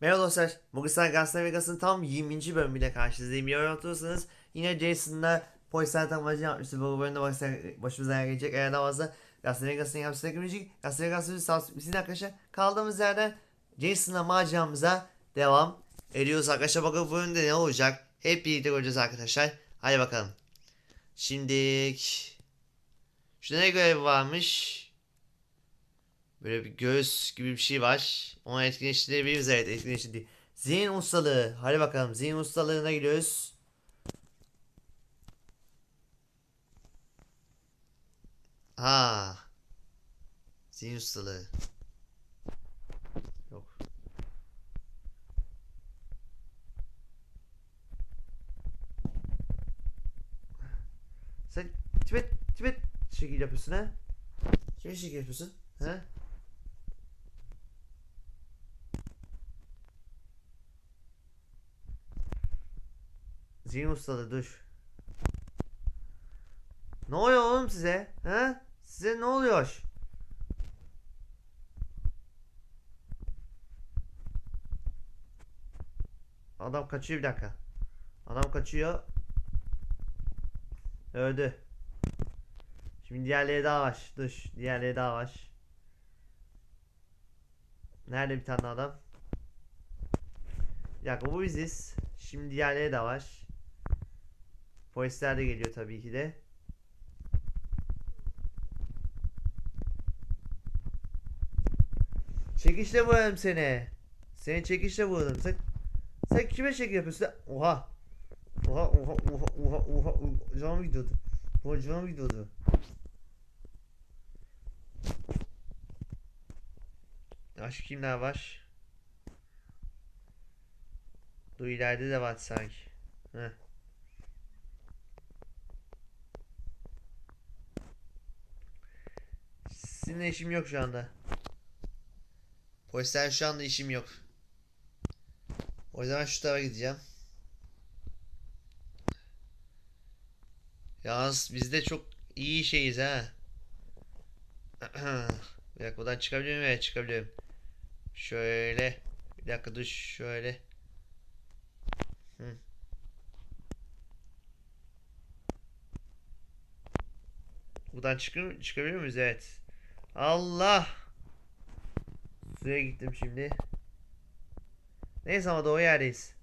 Merhaba dostlar. Sizler Gazete Vegas'ın tam 20. bölümüyle karşınızdayım. Yorum atıyorsanız yine Jason'la polisler tamamacı yapmıştı. Bu bölümde başımıza- gelecek. Eğer daha fazla Gazete Vegas'ın yapısına girecek. Gazete Vegas'ın sağ bizim arkadaşlar. Kaldığımız yerden Jason'la maceramıza devam ediyoruz arkadaşlar. Bakalım bu bölümde ne olacak? Hep birlikte göreceğiz arkadaşlar. Hadi bakalım. Şimdi Şurada ne görev varmış? Böyle bir göğüs gibi bir şey var. Onu etkileştirebiliriz evet etkileştirdi. Zihin ustalığı. Hadi bakalım zihin ustalığına gidiyoruz. Ha. Zihin ustalığı. Sen Tibet Tibet şekil yapıyorsun ha? Kime şekil yapıyorsun? Ha? Zihin ustalığı dur. Ne oluyor oğlum size? Ha? Size ne oluyor? Adam kaçıyor bir dakika. Adam kaçıyor. Öldü. Şimdi diğerleri daha var. Dur. Diğerleri daha var. Nerede bir tane adam? Bir dakika bu biziz. Şimdi diğerleri de var. Polisler de geliyor tabii ki de. Çekişle vuralım seni. Seni çekişle vuralım. Sen, sen kime şekil yapıyorsun? Oha. Oha oha oha oha oha. Canım gidiyordu. Oha canım gidiyordu. Başka kimler var? Dur ileride de var sanki. Heh. Sizinle işim yok şu anda. Polisler şu anda işim yok. O zaman şu tarafa gideceğim. Yalnız biz de çok iyi şeyiz ha. Bir dakika buradan çıkabiliyor muyum? Evet çıkabiliyorum. Şöyle. Bir dakika dur şöyle. Hı. Buradan çıkıyor, çıkabiliyor muyuz? Evet. Allah! Suya gittim şimdi. Neyse ama doğru yerdeyiz.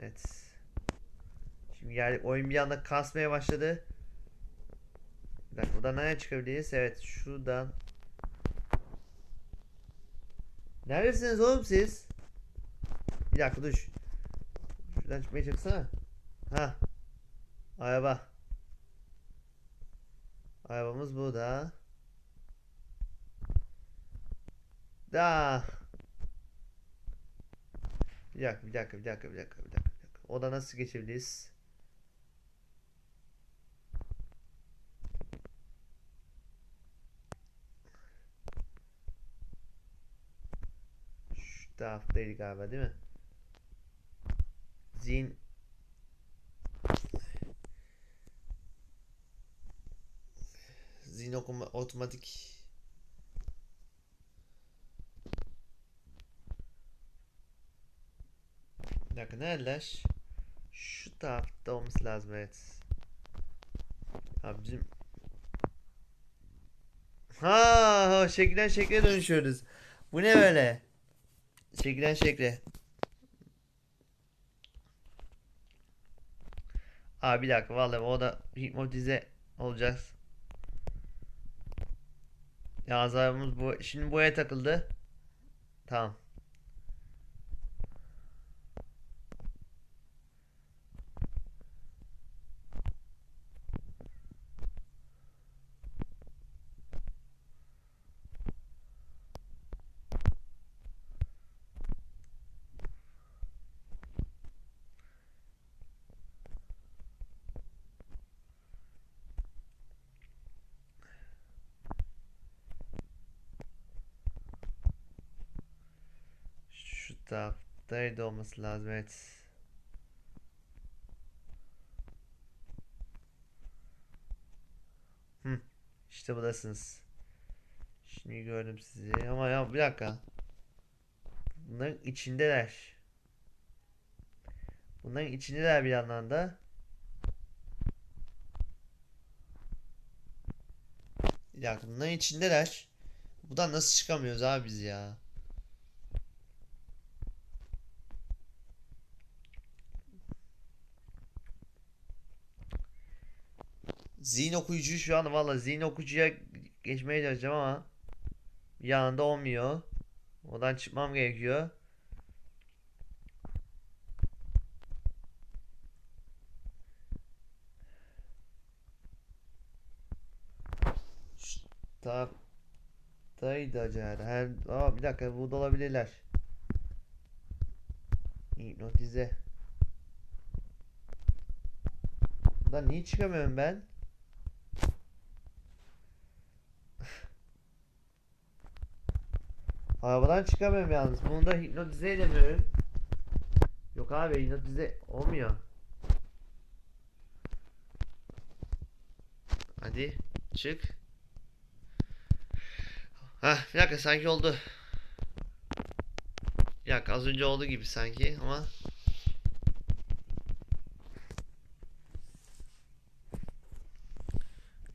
Evet. Geldik. Oyun bir anda kasmaya başladı. Bir dakika buradan nereye çıkabiliriz? Evet şuradan. Neredesiniz oğlum siz? Bir dakika dur. Şu- Şuradan çıkmaya çalışsana. Ha. Araba. Arabamız burada. Da. Bir dakika, bir dakika, bir dakika, bir dakika, bir dakika, bir nasıl geçebiliriz? Şu taraftaydı galiba değil mi? Zihin Zihin okuma otomatik Bir dakika neredeler? Şu tarafta olması lazım evet. Abi bizim Ha şekilden şekle dönüşüyoruz. Bu ne böyle? Şekilden şekle. Abi bir dakika vallahi o da hipnotize olacağız. Ya azabımız bu. Şimdi boya takıldı. Tamam. Staff'taydı olması lazım evet. Hı, işte buradasınız. Şimdi gördüm sizi ama ya bir dakika. Bunların içindeler. Bunların içindeler bir yandan da. Ya bunların içindeler. Buradan nasıl çıkamıyoruz abi biz ya? Zihin okuyucu şu an valla zihin okuyucuya geçmeye çalışacağım ama bir anda olmuyor. Oradan çıkmam gerekiyor. Şşt, Ta Taydı acaba. Her Aa, bir dakika burada olabilirler. Hipnotize. Buradan niye çıkamıyorum ben? Arabadan çıkamıyorum yalnız. Bunu da hipnotize edemiyorum. Yok abi hipnotize olmuyor. Hadi çık. Hah bir dakika sanki oldu. Bir az önce oldu gibi sanki ama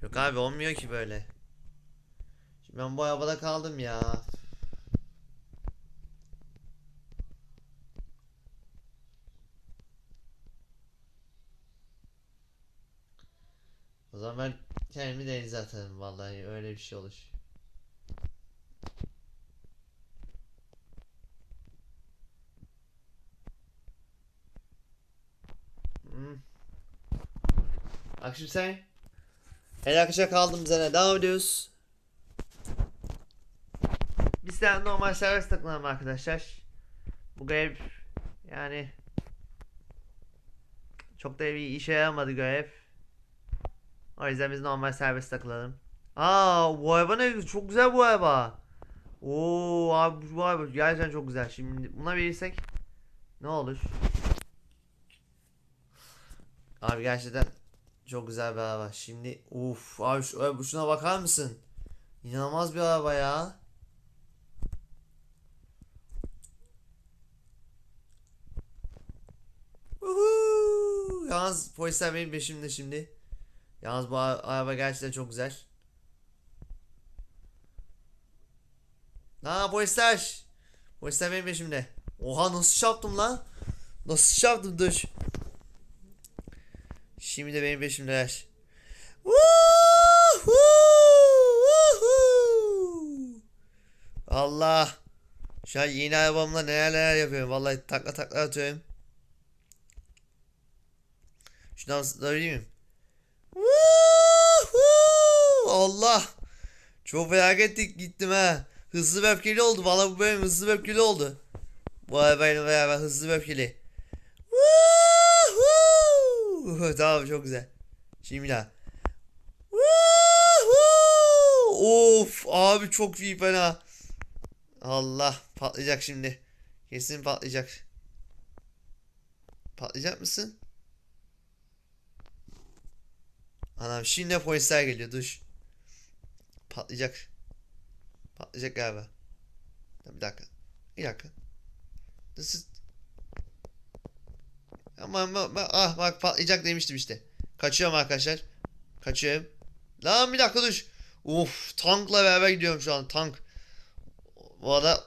Yok abi olmuyor ki böyle. Şimdi ben bu arabada kaldım ya. Zaman ben kendimi denize atarım vallahi öyle bir şey olur. Hmm. Bak şimdi sen El akışa kaldım üzerine devam ediyoruz. Biz de normal serbest takılalım arkadaşlar. Bu görev yani çok da bir işe yaramadı görev. O yüzden biz normal serbest takılalım. Aa bu araba ne. Çok güzel bu araba. Oo abi bu araba gerçekten çok güzel. Şimdi buna verirsek ne olur? Abi gerçekten çok güzel bir araba. Şimdi uf abi şu, şuna bakar mısın? İnanılmaz bir araba ya. Uhu! Yalnız polisler benim peşimde şimdi. Yalnız bu ara- araba gerçekten çok güzel. Ha polisler. Polisler benim peşimde. Oha nasıl çarptım lan? Nasıl çarptım dur. Şimdi de benim peşimdeler. Allah. Şu an yeni arabamla neler neler yapıyorum. Vallahi takla takla atıyorum. Şuradan zıplayabilir miyim? Woohoo! Allah. Çok felaket gittim ha. Hızlı ve öfkeli oldu. Vallahi bu bölüm hızlı ve öfkeli oldu. Bu arabayla beraber hızlı ve öfkeli. Tamam çok güzel. Şimdi daha. Of abi çok iyi fena. Allah patlayacak şimdi. Kesin patlayacak. Patlayacak mısın? Anam şimdi polisler geliyor dur. Patlayacak. Patlayacak galiba. Bir dakika. Bir dakika. Nasıl? Ama, ama, ama- ah bak patlayacak demiştim işte. Kaçıyorum arkadaşlar. Kaçıyorum. Lan bir dakika dur. Uf tankla beraber gidiyorum şu an tank. Bu arada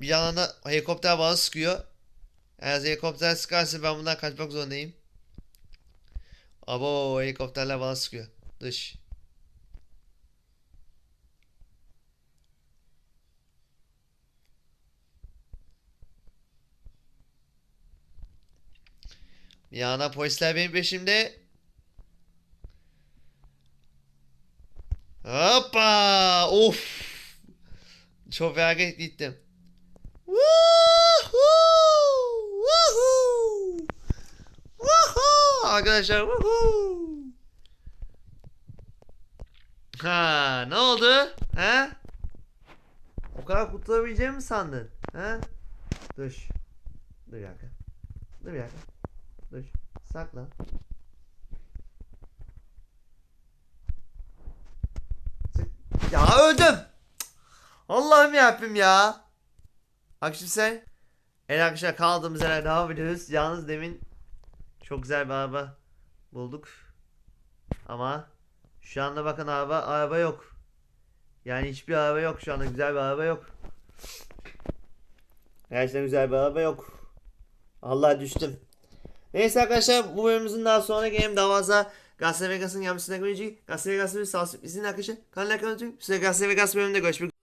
bir yandan da helikopter bana sıkıyor. Eğer helikopter sıkarsa ben bundan kaçmak zorundayım. Abo helikopterler bana sıkıyor. Dış. Bir yana polisler benim peşimde. Hoppa! Of! Çok felaket gittim. Arkadaşlar woohoo! Ha, ne oldu? Ha? O kadar kurtulabileceğimi mi sandın? Ha? Dur. Dur bir dakika. Dur bir dakika. Dur. Saklan. Ya öldüm. Allah'ım yarabbim ya. Bak şimdi sen. Evet arkadaşlar kaldığımız yerden devam ediyoruz. Yalnız demin çok güzel bir araba bulduk. Ama şu anda bakın araba araba yok. Yani hiçbir araba yok şu anda güzel bir araba yok. Gerçekten güzel bir araba yok. Allah düştüm. Neyse arkadaşlar bu bölümümüzün daha sonra gelelim daha fazla Gazete Vegas'ın yapısına göreceğiz. Gazete Vegas'ın sağ olsun. İzin arkadaşlar. Kanalına kalın. Size Gazete Vegas bölümünde görüşmek